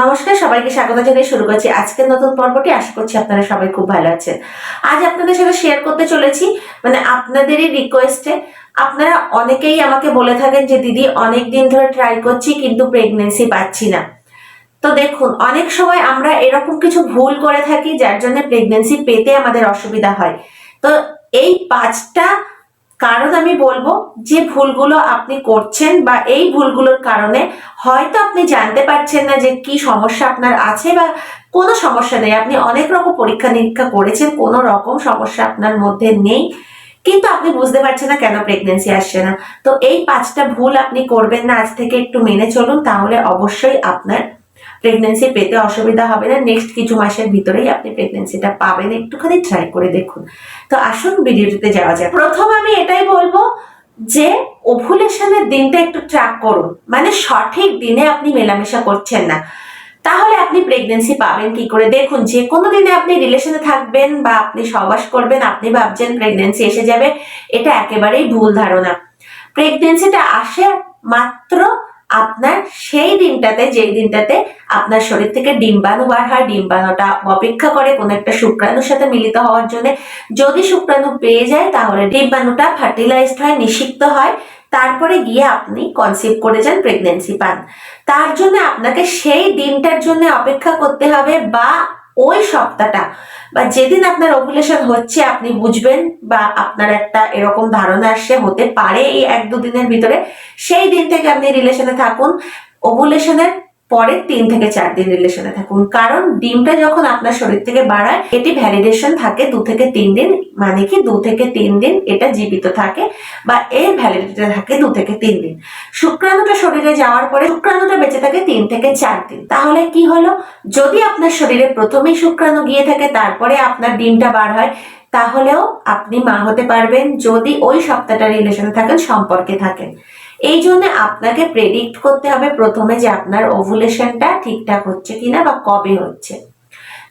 নমস্কার, সবাইকে স্বাগত জানিয়ে শুরু করছি আজকের নতুন পর্বটি। আশা করছি আপনারা সবাই খুব ভালো আছেন। আজ আপনাদের সাথে শেয়ার করতে চলেছি মানে আপনাদেরই রিকোয়েস্টে আপনারা অনেকেই আমাকে বলে থাকেন যে, দিদি অনেক দিন ধরে ট্রাই করছি, কিন্তু প্রেগনেন্সি পাচ্ছি না। তো দেখুন, অনেক সময় আমরা এরকম কিছু ভুল করে থাকি, যার জন্য প্রেগনেন্সি পেতে আমাদের অসুবিধা হয়। তো এই পাঁচটা কারণ আমি বলব যে ভুলগুলো আপনি করছেন বা এই ভুলগুলোর কারণে হয়তো আপনি জানতে পারছেন না যে কি সমস্যা আপনার আছে বা কোনো সমস্যা নেই। আপনি অনেক রকম পরীক্ষা নিরীক্ষা করেছেন, কোনো রকম সমস্যা আপনার মধ্যে নেই। কিন্তু আপনি বুঝতে পারছেন না কেন প্রেগনেন্সি আসছে না। তো এই পাঁচটা ভুল আপনি করবেন না, আজ থেকে একটু মেনে চলুন, তাহলে অবশ্যই আপনার প্রেগনেন্সি পেতে অসুবিধা হবে না। নেক্সট কিছু মাসের ভিতরেই আপনি প্রেগনেন্সিটা পাবেন। একটুখানি ট্রাই করে দেখুন। তো আসুন ভিডিওটিতে যাওয়া যাক। প্রথম আমি এটাই বলব যে ওভুলেশনের দিনটা একটু ট্র্যাক করুন। মানে সঠিক দিনে আপনি মেলামেশা করছেন না। তাহলে আপনি প্রেগনেন্সি পাবেন কি করে? দেখুন, যে কোনো দিনে আপনি রিলেশনে থাকবেন বা আপনি সবাস করবেন, আপনি ভাবছেন প্রেগনেন্সি এসে যাবে। এটা একেবারেই ভুল ধারণা। প্রেগনেন্সিটা আসে মাত্র আপনার সেই দিনটাতে, যেই দিনটাতে আপনার শরীর থেকে ডিম্বাণু বার হয়, ডিম্বাণুটা অপেক্ষা করে কোনো একটা শুক্রাণুর সাথে মিলিত হওয়ার জন্য। যদি শুক্রাণু পেয়ে যায়, তাহলে ডিম্বাণুটা ফার্টিলাইজড হয়, নিষিক্ত হয়। তারপরে গিয়ে আপনি কনসিভ করে যান প্রেগনেন্সি পান। তার জন্য আপনাকে সেই দিনটার জন্য অপেক্ষা করতে হবে বা ওই সপ্তাহটা বা যেদিন আপনার ওভুলেশন হচ্ছে, আপনি বুঝবেন বা আপনার একটা এরকম ধারণা আসছে হতে পারে এই এক দুদিনের ভিতরে। সেই দিন থেকে আপনি রিলেশনে থাকুন। ওভুলেশনের পরের তিন থেকে চার দিন রিলেশনে থাকুন। কারণ ডিমটা যখন আপনার শরীর থেকে বাড়ায়, এটি ভ্যালিডেশন থাকে দু থেকে তিন দিন মানে কি দু থেকে তিন দিন এটা জীবিত থাকে বা এর ভ্যালিডিটি থাকে দু থেকে তিন দিন। শুক্রাণুটা শরীরে যাওয়ার পরে শুক্রাণুটা বেঁচে থাকে তিন থেকে চার দিন। তাহলে কি হলো? যদি আপনার শরীরে প্রথমেই শুক্রাণু গিয়ে থাকে, তারপরে আপনার ডিমটা বার হয়, তাহলেও আপনি মা হতে পারবেন। যদি ওই সপ্তাহটা রিলেশনে থাকেন, সম্পর্কে থাকেন। এই জন্য আপনাকে প্রেডিক্ট করতে হবে প্রথমে যে আপনার ওভুলেশনটা ঠিকঠাক হচ্ছে কিনা বা কবে হচ্ছে।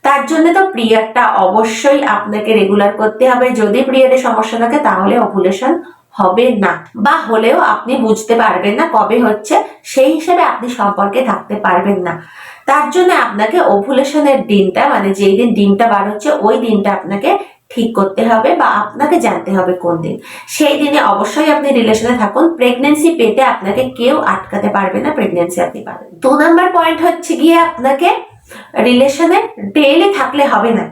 তার জন্য তো পিরিয়ডটা অবশ্যই আপনাকে রেগুলার করতে হবে। যদি পিরিয়ডে সমস্যা থাকে তাহলে ওভুলেশন হবে না। বা হলেও আপনি বুঝতে পারবেন না কবে হচ্ছে, সেই হিসেবে আপনি সম্পর্কে থাকতে পারবেন না। তার জন্য আপনাকে ওভুলেশনের দিনটা মানে যেই দিন ডিমটা বার হচ্ছে, ওই দিনটা আপনাকে ঠিক করতে হবে বা আপনাকে জানতে হবে কোন দিন। সেই দিনে অবশ্যই আপনি রিলেশনে থাকুন। প্রেগনেন্সি পেতে আপনাকে কেউ আটকাতে পারবে না প্রেগনেন্সি আপনি পাবেন। দু নাম্বার পয়েন্ট হচ্ছে গিয়ে আপনাকে রিলেশনে ডেইলি থাকলে হবে না।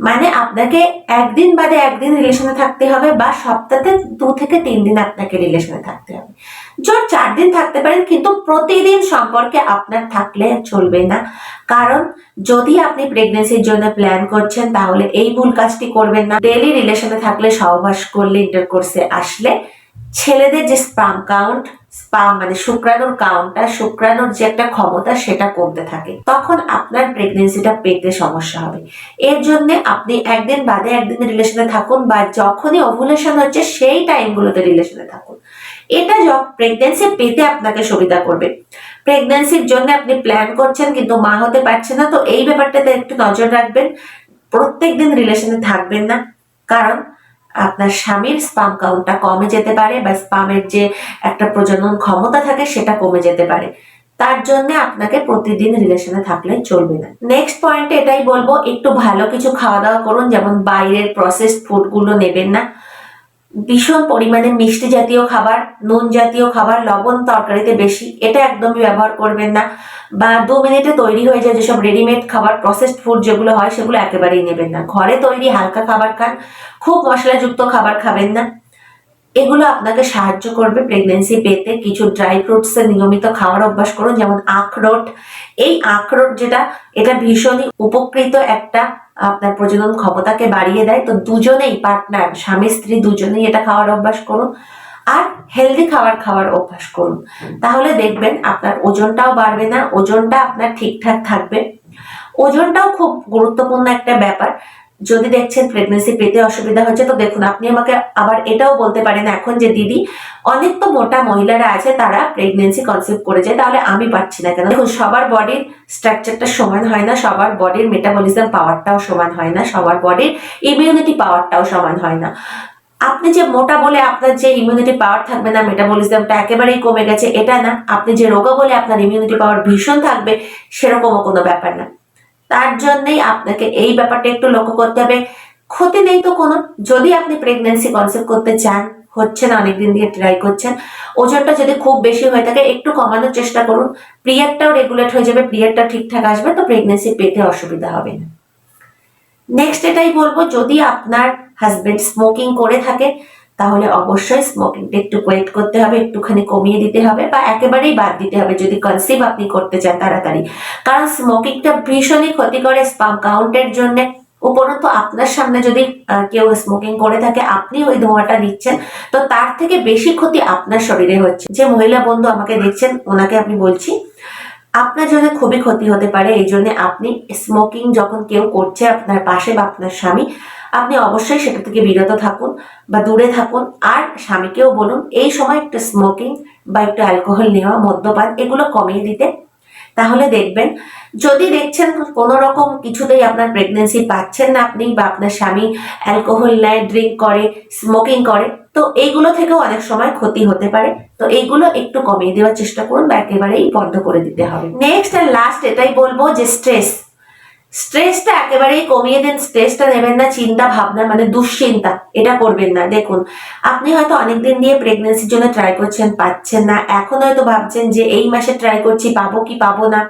মানে আপনাকে একদিন বাদে একদিন রিলেশনে থাকতে হবে বা সপ্তাহে দু থেকে তিন দিন আপনাকে রিলেশনে থাকতে হবে। জোর চার দিন থাকতে পারেন, কিন্তু প্রতিদিন সম্পর্কে আপনার থাকলে চলবে না। কারণ যদি আপনি প্রেগনেন্সির জন্য প্ল্যান করছেন, তাহলে এই ভুল কাজটি করবেন না। ডেলি রিলেশনে থাকলে সহবাস করলে ইন্টার কোর্সে আসলে ছেলেদের যে স্পাম কাউন্ট স্পাম মানে শুক্রাণুর কাউন্টটা শুক্রাণুর যে একটা ক্ষমতা সেটা কমতে থাকে। তখন আপনার প্রেগনেন্সিটা পেতে সমস্যা হবে। এর জন্য আপনি একদিন বাদে একদিন রিলেশনে থাকুন বা যখনই ওভুলেশন হচ্ছে সেই টাইমগুলোতে রিলেশনে থাকুন। এটা প্রেগনেন্সি পেতে আপনাকে সুবিধা করবে। প্রেগনেন্সির জন্য আপনি প্ল্যান করছেন কিন্তু মা হতে পারছে না, তো এই ব্যাপারটাতে একটু নজর রাখবেন। প্রত্যেক দিন রিলেশনে থাকবেন না। কারণ আপনার স্বামীর স্পাম কাউন্টটা কমে যেতে পারে বা স্পামের যে একটা প্রজনন ক্ষমতা থাকে সেটা কমে যেতে পারে। তার জন্য আপনাকে প্রতিদিন রিলেশনে থাকলে চলবে না। নেক্সট পয়েন্টে এটাই বলব, একটু ভালো কিছু খাওয়া দাওয়া করুন, যেমন বাইরের প্রসেসড ফুডগুলো নেবেন না। ভীষণ পরিমাণে মিষ্টি জাতীয় খাবার, নুন জাতীয় খাবার, লবণ তরকারিতে বেশি, এটা একদমই ব্যবহার করবেন না। বা দু মিনিটে তৈরি হয়ে যায় যেসব রেডিমেড খাবার প্রসেসড ফুড যেগুলো হয়, সেগুলো একেবারেই নেবেন না। ঘরে তৈরি হালকা খাবার খান, খুব মশলাযুক্ত খাবার খাবেন না। এগুলো আপনাকে সাহায্য করবে প্রেগনেন্সি পেতে। কিছু ড্রাই ফ্রুটসের নিয়মিত খাওয়ার অভ্যাস করুন, যেমন আখরোট। এই আখরোট যেটা, এটা ভীষণই উপকৃত একটা আপনার প্রজনন ক্ষমতাকে বাড়িয়ে দেয়, তো দুজনেই পার্টনার স্বামী, স্ত্রী দুজনেই এটা খাওয়ার অভ্যাস করুন। আর হেলদি খাবার খাওয়ার অভ্যাস করুন। তাহলে দেখবেন আপনার ওজনটাও বাড়বে না, ওজনটা আপনার ঠিকঠাক থাকবে। ওজনটাও খুব গুরুত্বপূর্ণ একটা ব্যাপার। যদি দেখছেন প্রেগনেন্সি পেতে অসুবিধা হচ্ছে, তো দেখুন, আপনি আমাকে আবার এটাও বলতে পারেন এখন যে দিদি, অনেক তো মোটা মহিলারা আছে, তারা প্রেগনেন্সি কনসেপ্ট করে যায় তাহলে আমি পাচ্ছি না কেন? দেখুন, সবার বডির স্ট্রাকচারটা সমান হয় না, সবার বডির মেটাবলিজম পাওয়ারটাও সমান হয় না, সবার বডির ইমিউনিটি পাওয়ারটাও সমান হয় না। আপনি যে মোটা বলে আপনার যে ইমিউনিটি পাওয়ার থাকবে না মেটাবলিজমটা একেবারেই কমে গেছে, এটা না। আপনি যে রোগা বলে আপনার ইমিউনিটি পাওয়ার ভীষণ থাকবে, সেরকমও কোনো ব্যাপার না। তার জন্যই আপনাকে এই ব্যাপারটা একটু লক্ষ্য করতে হবে। ক্ষতি নেই তো কোনো। যদি আপনি প্রেগনেন্সি কনসেপ্ট করতে চান, হচ্ছে না, অনেকদিন দিয়ে ট্রাই করছেন, ওজনটা যদি খুব বেশি হয়ে থাকে, একটু কমানোর চেষ্টা করুন। পিরিয়ডটাও রেগুলেট হয়ে যাবে পিরিয়ডটা ঠিকঠাক আসবে, তো প্রেগনেন্সি পেতে অসুবিধা হবে না। নেক্সট এটাই বলব, যদি আপনার হাজবেন্ড স্মোকিং করে থাকে তাহলে অবশ্যই স্মোকিংটা একটু ওয়েট করতে হবে, একটুখানি কমিয়ে দিতে হবে বা একেবারেই বাদ দিতে হবে যদি কনসিভ আপনি করতে চান তাড়াতাড়ি। কারণ স্মোকিংটা ভীষণই ক্ষতি করে স্পাম কাউন্টের জন্য। উপরন্ত আপনার সামনে যদি কেউ স্মোকিং করে থাকে, আপনি ওই ধোঁয়াটা দিচ্ছেন, তো তার থেকে বেশি ক্ষতি আপনার শরীরে হচ্ছে। যে মহিলা বন্ধু আমাকে দেখছেন, ওনাকে আমি বলছি আপনার জন্য খুবই ক্ষতি হতে পারে, এই জন্য আপনি স্মোকিং যখন কেউ করছে আপনার পাশে বা আপনার স্বামী, আপনি অবশ্যই সেটা থেকে বিরত থাকুন বা দূরে থাকুন। আর স্বামীকেও বলুন, এই সময় একটু স্মোকিং বা একটু অ্যালকোহল নেওয়া, মদ্যপান, এগুলো কমিয়ে দিতে তাহলে দেখবেন, যদি দেখছেন কোনো রকম কিছুতেই আপনার প্রেগনেন্সি পাচ্ছেন না আপনি বা আপনার স্বামী অ্যালকোহল নেয় ড্রিঙ্ক করে স্মোকিং করে, তো এইগুলো থেকেও অনেক সময় ক্ষতি হতে পারে। তো এইগুলো একটু কমিয়ে দেওয়ার চেষ্টা করুন বা একেবারেই বন্ধ করে দিতে হবে। নেক্সট আর লাস্ট এটাই বলব যে স্ট্রেস স্ট্রেসটা একেবারেই কমিয়ে দেন স্ট্রেসটা নেবেন না, চিন্তা, ভাবনা মানে দুশ্চিন্তা, এটা করবেন না। দেখুন, আপনি হয়তো অনেকদিন দিয়ে প্রেগনেন্সির জন্য ট্রাই করছেন, পাচ্ছেন না। এখন হয়তো ভাবছেন যে, এই মাসে ট্রাই করছি, পাবো কি পাবো না?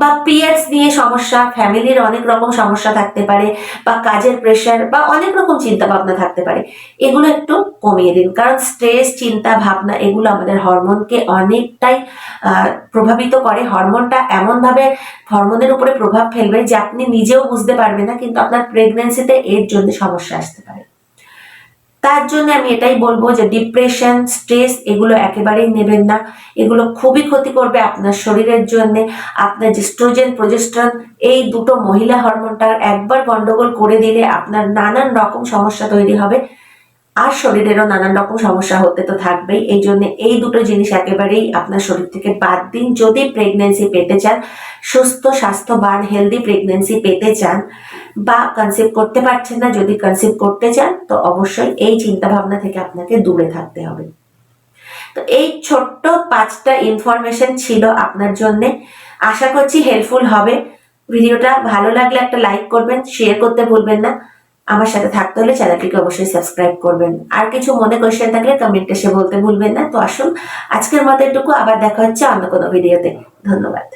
বা পিরিয়ডস নিয়ে সমস্যা ফ্যামিলির অনেক রকম সমস্যা থাকতে পারে, বা কাজের প্রেশার বা অনেক রকম চিন্তা ভাবনা থাকতে পারে, এগুলো একটু কমিয়ে দিন। কারণ স্ট্রেস চিন্তা, ভাবনা, এগুলো আমাদের হরমোনকে অনেকটাই প্রভাবিত করে। হরমোনটা এমনভাবে হরমোনের উপরে প্রভাব ফেলবে যে আপনি নিজেও বুঝতে পারবেন না, কিন্তু আপনার প্রেগনেন্সিতে এর জন্য সমস্যা আসতে পারে। তার জন্য আমি এটাই বলব যে ডিপ্রেশন স্ট্রেস এগুলো একেবারেই নেবেন না। এগুলো খুবই ক্ষতি করবে আপনার শরীরের জন্য। আপনার যে স্ট্রোজেন প্রজেস্ট্রন এই দুটো মহিলা হরমোনটা একবার গন্ডগোল করে দিলে আপনার নানান রকম সমস্যা তৈরি হবে। আর শরীরেরও নানান রকম সমস্যা হতে তো থাকবেই। এই জন্য এই দুটো জিনিস একেবারেই আপনার শরীর থেকে বাদ দিন। যদি প্রেগনেন্সি পেতে চান, সুস্থ স্বাস্থ্যবান হেলদি প্রেগনেন্সি পেতে চান বা কনসিভ করতে পারছেন না, যদি কনসিভ করতে চান, তো অবশ্যই এই চিন্তা ভাবনা থেকে আপনাকে দূরে থাকতে হবে। তো এই ছোট্ট পাঁচটা ইনফরমেশন ছিল আপনার জন্য। আশা করছি হেল্পফুল হবে। ভিডিওটা ভালো লাগলে একটা লাইক করবেন শেয়ার করতে ভুলবেন না। আমার সাথে থাকতে হলে চ্যানেলটিকে অবশ্যই সাবস্ক্রাইব করবেন। আর কিছু মনে কোয়েশ্চেন থাকলে কমেন্টে সে বলতে ভুলবেন না। তো আসুন, আজকের মতো এটুকু। আবার দেখা হচ্ছে অন্য কোনো ভিডিওতে ধন্যবাদ।